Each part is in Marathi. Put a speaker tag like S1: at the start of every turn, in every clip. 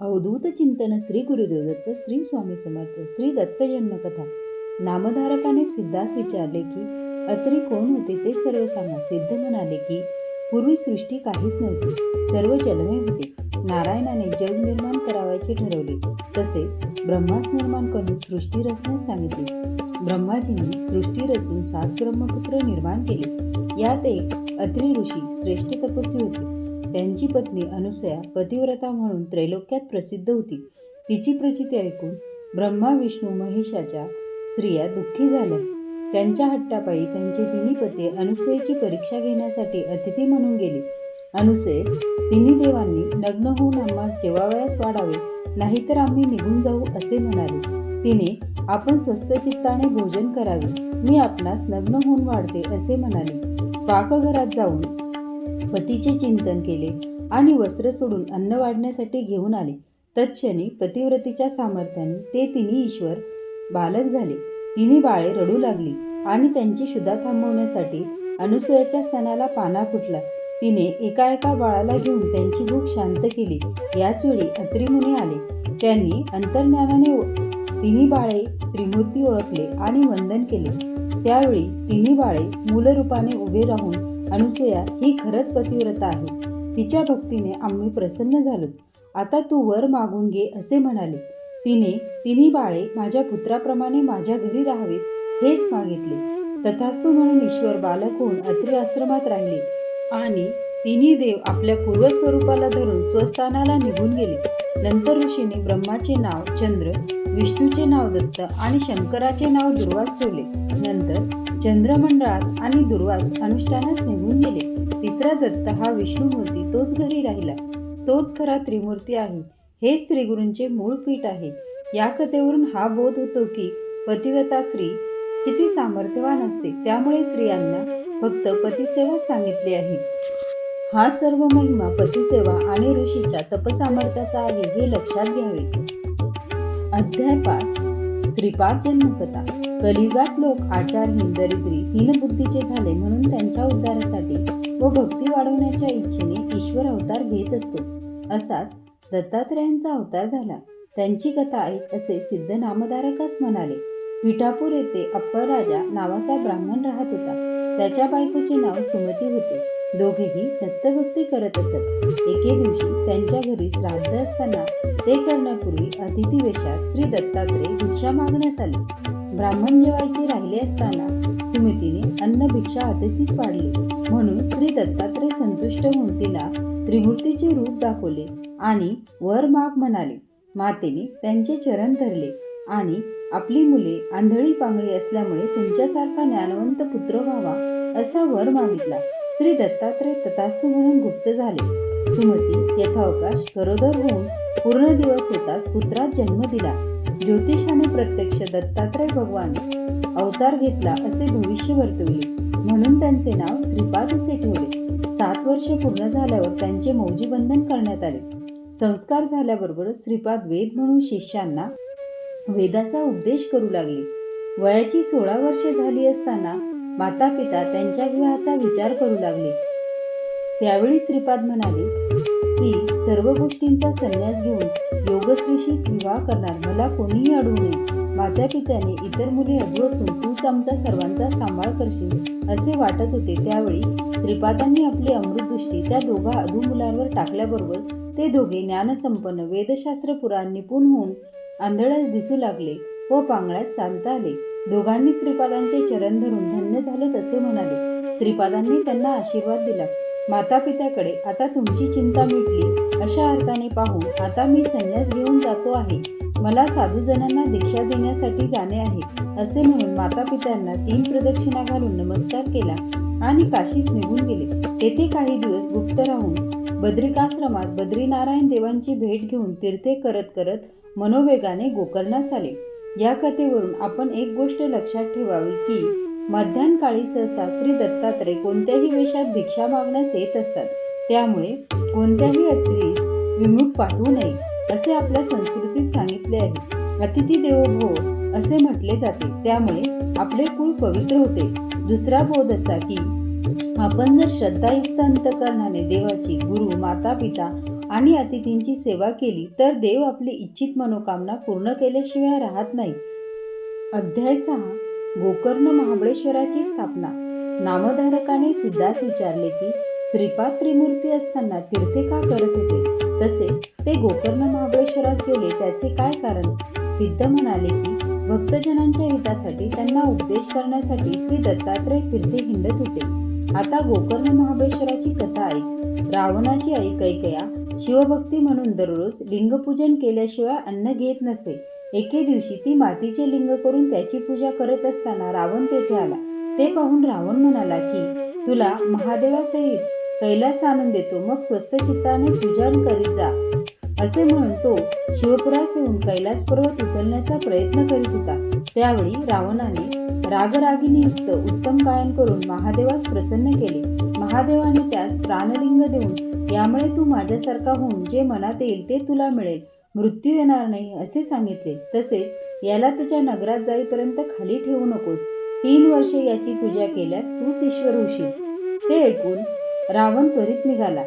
S1: अवधूत चिंतन श्री गुरुदेवदत्त श्री स्वामी समर्थ श्री दत्त जन्मकथा नामधारकाने सिद्धास विचारले की अत्री कोण होते ते सर्व सांगा. सिद्ध म्हणाले की पूर्वी सृष्टी काहीच नव्हती सर्व जन्मे होते. नारायणाने जग निर्माण करावायचे ठरवले. तसेच ब्रह्मास निर्माण करून सृष्टी रचण्यास सांगितले. ब्रह्माजींनी सृष्टी रचून सात ब्रह्मपुत्र निर्माण केले. यात एक अत्री ऋषी श्रेष्ठ तपस्वी होते. त्यांची पत्नी अनुसया पतिव्रता म्हणून त्रैलोक्यात प्रसिद्ध होती. तिची प्रचिती ऐकून ब्रह्मा विष्णू महेशाच्या स्त्रिया दुःखी झाल्या. त्यांच्या हट्टापायी त्यांचे तिन्ही पती अनुसयेची परीक्षा घेण्यासाठी अतिथी म्हणून गेले. अनुसय तिन्ही देवांनी नग्न होऊन आम्हास जेवावयास वाढावे नाहीतर आम्ही निघून जाऊ असे म्हणाले. तिने आपण स्वस्त चित्ताने भोजन करावे मी आपणास नग्न होऊन वाढते असे म्हणाले. पाकघरात जाऊन पतीचे चिंतन केले आणि वस्त्र सोडून अन्न वाढण्यासाठी घेऊन आले. तत्क्षणी पतिव्रतीच्या सामर्थ्याने ते तिन्ही ईश्वर बालक झाले. तिन्ही बाळे रडू लागली आणि त्यांची शुद्धा थांबवण्यासाठी अनुसयाच्या स्तनाला पाना फुटला. तिने एका एका बाळाला घेऊन त्यांची भूक शांत केली. याच वेळी अत्रिमुनी आले. त्यांनी अंतर्ज्ञानाने तिन्ही बाळे त्रिमूर्ती ओळखले आणि वंदन केले. त्यावेळी तिन्ही बाळे मूलरूपाने उभे राहून अनुसूया ही खरंच पतिव्रता आहे. तिच्या भक्तीने आम्ही प्रसन्न झालो. आता तू वर मागून घे असे म्हणाले. तिने तिन्ही बाळे माझ्या पुत्राप्रमाणे माझ्या घरी राहावीत हेच मागितले. तथास्तु म्हणून ईश्वर बालक होऊन अत्रि आश्रमात राहिले. आणि तिन्ही देव आपल्या पूर्वस्वरूपाला धरून स्वस्थानाला निघून गेले. नंतर ऋषीने ब्रह्माचे नाव चंद्र विष्णूचे नाव दत्त आणि शंकराचे नाव दुर्वास ठेवले. नंतर चंद्रमंडळात आणि दुर्वास अनुष्ठानास निघून गेले. तिसरा दत्त हा विष्णुमूर्ती तोच घरी राहिला. तोच खरा त्रिमूर्ती आहे. हेच श्रीगुरूंचे मूळ पीठ आहे. या कथेवरून हा बोध होतो की पतिव्रता स्त्री किती सामर्थ्यवान असते. त्यामुळे स्त्रियांना फक्त पतिसेवा सांगितली आहे. हा सर्व महिमा पतिसेवा आणि ऋषीच्या तपसामर्थ्याचा आहे हे लक्षात घ्यावे. अध्याय पाच. श्रीपाद जन्मकथा. कलियुगात लोक आचारहीन दरिद्री हीनबुद्धीचे झाले म्हणून त्यांच्या उद्धारासाठी व भक्ती वाढवण्याच्या इच्छेने ईश्वर अवतार घेत असतो. असाच दत्तात्रयांचा अवतार झाला. त्यांची कथा ऐक असे सिद्ध नामधारकास म्हणाले पिठापूर येथे अप्पर राजा नावाचा ब्राह्मण राहत होता. त्याच्या बायकोचे नाव सुमती होते. दोघेही दत्तभक्ती करत असत. एके दिवशी त्यांच्या घरी श्राद्ध असताना ते करण्यापूर्वी अतिथी वेशात श्री दत्तात्रय भिक्षा मागण्यास आले. ब्राह्मण जेवायचे राहिले असताना सुमितीने अन्न भिक्षा अतिथीच वाढली. म्हणून श्री दत्तात्रय संतुष्ट होऊन तिला त्रिमूर्तीचे रूप दाखवले आणि वर माग म्हणाले मातेने त्यांचे चरण धरले आणि आपली मुले आंधळी पांगळी असल्यामुळे तुमच्यासारखा ज्ञानवंत पुत्र व्हावा असा वर मागितला. श्री दत्तात्रय तथास्तु म्हणून गुप्त झाले. सुमती यथावकाश गरोदर होऊन पूर्ण दिवस होताच पुत्रात जन्म दिला. ज्योतिषाने प्रत्यक्ष दत्तात्रय भगवान अवतार घेतला असे भविष्य वर्तविले म्हणून त्यांचे नाव श्रीपाद असे ठेवले. सात वर्ष पूर्ण झाल्यावर त्यांचे मौजी बंधन करण्यात आले. संस्कार झाल्याबरोबर श्रीपाद वेद म्हणून शिष्यांना वेदाचा उपदेश करू लागले. वयाची सोळा वर्षे झाली असताना माता पिता त्यांच्या विवाहाचा विचार करू लागले. त्यावेळी श्रीपाद म्हणाले की सर्व गोष्टींचा संन्यास घेऊन योगश्रीशीच विवाह करणार. मला कोणीही अडवू नये. माझ्या पित्याने इतर मुली अधू असून तूच आमचा सर्वांचा सांभाळ करशील असे वाटत होते. त्यावेळी श्रीपादांनी आपली अमृतदृष्टी त्या दोघा अधू मुलांवर टाकल्याबरोबर ते दोघे ज्ञानसंपन्न वेदशास्त्र पुराण निपुण होऊन आंधळ्यास दिसू लागले व पांगळ्यात चालता आले. दोघांनी श्रीपादांचे चरण धरून धन्य झाले तसे म्हणाले. श्रीपादांनी त्यांना आशीर्वाद दिला. माता पित्याकडे आता तुमची चिंता मिटली. अशा अर्थाने पाहून आता मी संन्यास घेऊन जातो आहे. मला साधूजनांना दीक्षा देण्यासाठी जाणे आहे असे म्हणून माता पित्यांना तीन प्रदक्षिणा घालून नमस्कार केला आणि काशीस निघून गेले. तेथे काही दिवस गुप्त राहून बद्रिकाश्रमात बद्रीनारायण देवांची भेट घेऊन तीर्थे करत करत मनोवेगाने गोकर्णास आले. या कथेवरून आपण एक गोष्ट लक्षात ठेवावी की मध्यान्हकाळी सहसा श्री दत्तात्रय कोणत्याही वेशात भिक्षा मागण्यास येत असतात. त्यामुळे कोणत्याही अतिथीस विमुख पाठवू नये असे आपल्या संस्कृतीत सांगितले आहे. अतिथी देवो भो असे म्हटले जाते. त्यामुळे आपले कुळ पवित्र होते. दुसरा बोध असा की आपण जर श्रद्धायुक्त अंतकरणाने देवाची गुरु माता पिता आणि अतिथींची सेवा केली तर देव आपली इच्छित मनोकामना पूर्ण केल्याशिवाय राहत नाही. अध्याय सहा. गोकर्ण महाबळेश्वराची स्थापना. नामधारकाने सिद्धास विचारले की श्रीपाद त्रिमूर्ती असताना तीर्थे का करत होते? तसेच ते गोकर्ण महाबळेश्वरात गेले त्याचे काय कारण? सिद्ध म्हणाले की भक्तजनांच्या हितासाठी त्यांना उपदेश करण्यासाठी श्री दत्तात्रय तीर्थे हिंडत होते. आता गोकर्ण महाबळेश्वराची कथा ऐक. रावणाची ऐकैकया शिवभक्ती म्हणून दररोज लिंगपूजन केल्याशिवाय अन्न घेत नसे. एके दिवशी ती मातीचे लिंग करून त्याची पूजा करत असताना रावण तेथे आला. ते पाहून रावण म्हणाला की तुला महादेवासहित कैलास आणून देतो. मग स्वस्त चित्ताने पूजन करीत जा. असे म्हणून तो शिवपुरास येऊन कैलास पर्वत उचलण्याचा प्रयत्न करीत होता. त्यावेळी रावणाने रागरागिनीयुक्त उत्तम गायन करून महादेवास प्रसन्न केले. महादेवाने त्यास प्राणलिंग देऊन यामुळे तू माझ्यासारखा होऊन जे मनात येईल ते तुला मिळेल. मृत्यू येणार नाही असे सांगितले. तसेच याला तुझ्या नगरात जाईपर्यंत खाली ठेवू नकोस. तीन वर्षे याची पूजा केल्यास तूच ईश्वर होशील. ते ऐकून रावण त्वरित निघाला.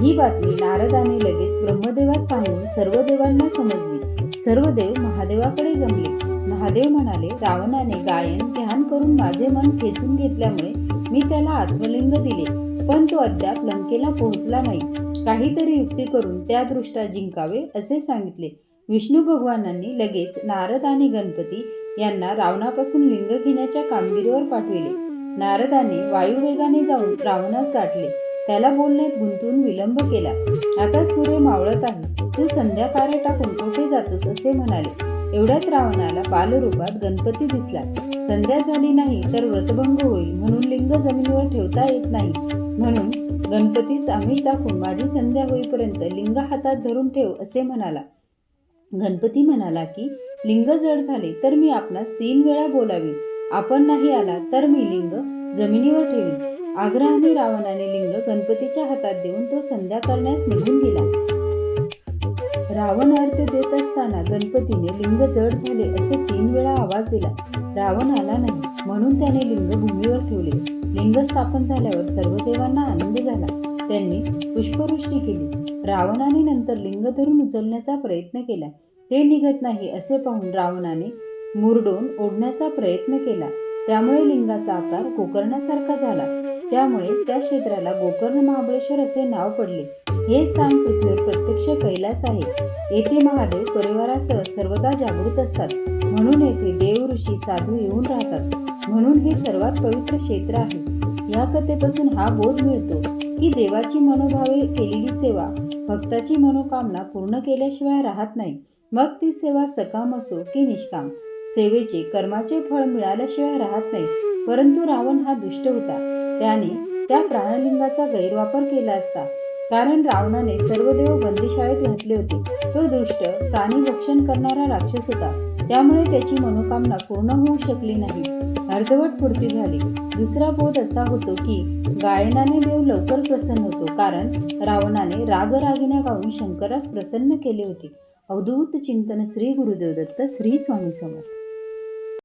S1: ही बातमी नारदाने लगेच ब्रह्मदेवास सांगून सर्व देवांना समजली. सर्व देव महादेवाकडे जमले. महादेव म्हणाले रावणाने गायन ध्यान करून माझे मन खेचून घेतल्यामुळे मी त्याला आत्मलिंग दिले. पण तो अद्याप लंकेला पोहोचला नाही. काहीतरी युक्ती करून त्या दृष्टा जिंकावे असे सांगितले. विष्णू भगवानांनी लगेच नारद आणि गणपती यांना रावणापासून लिंग घेण्याच्या कामगिरीवर पाठविले. नारदाने वायुवेगाने जाऊन रावणास गाठले. त्याला बोलण्यात गुंतून विलंब केला. आता सूर्य मावळत आहे. तू संध्याकाळी टाकून कुठे जातोस असे म्हणाले. एवढ्यात रावणाला बालरूपात गणपती दिसला. संध्या झाली नाही तर व्रतभंग होईल म्हणून लिंग जमिनीवर ठेवता येत नाही. म्हणून गणपतीस आमिष दाखवून माझी संध्या होईपर्यंत लिंग हातात धरून ठेव असे म्हणाला. गणपती म्हणाला की लिंग जड झाले तर मी आपणास तीन वेळा बोलावी. आपण नाही आला तर मी लिंग जमिनीवर ठेवी आग्रहाने रावणाने लिंग गणपतीच्या हातात देऊन तो संध्या करण्यास निघून गेला. रावण अर्थ देत असताना गणपतीने लिंग जड झाले असे तीन वेळा आवाज दिला. रावण आला नाही. म्हणून त्याने लिंग भूमीवर ठेवले. लिंग स्थापन झाल्यावर सर्व देवांना आनंद झाला. त्यांनी पुष्पवृष्टी केली. रावणाने नंतर लिंग धरून उचलण्याचा प्रयत्न केला. ते निघत नाही असे पाहून रावणाने मुरडोन ओढण्याचा प्रयत्न केला. त्यामुळे लिंगाचा आकार गोकर्णासारखा झाला. त्यामुळे त्या क्षेत्राला गोकर्ण महाबळेश्वर असे नाव पडले. हे स्थान पृथ्वीवर प्रत्यक्ष कैलास आहे. येथे महादेव परिवारासह सर्वदा जागृत असतात. म्हणून येथे देव ऋषी साधू येऊन राहतात. म्हणून हे सर्वात पवित्र क्षेत्र आहे. या कथेपासून हा बोध मिळतो की देवाची मनोभावे केलेली सेवा भक्ताची मनोकामना पूर्ण केल्याशिवाय राहत नाही. मग ती सेवा सकाम असो की निष्काम सेवेचे कर्माचे फळ मिळाल्याशिवाय राहत नाही परंतु रावण हा दुष्ट होता. त्याने त्या प्राणलिंगाचा गैरवापर केला असता कारण रावणाने सर्व देव बंदीशाळेत घातले होते. तो दुष्ट प्राणी भक्षण करणारा राक्षस होता. त्यामुळे त्याची मनोकामना पूर्ण होऊ शकली नाही. अर्धवट पूर्ती झाली. दुसरा बोध असा होतो की गायनाने देव लवकर प्रसन्न होतो. कारण रावणाने रागरागिण्या गाऊन शंकरास प्रसन्न केले होते. अवधूत चिंतन श्री गुरुदेव दत्त श्री स्वामी समर्थ.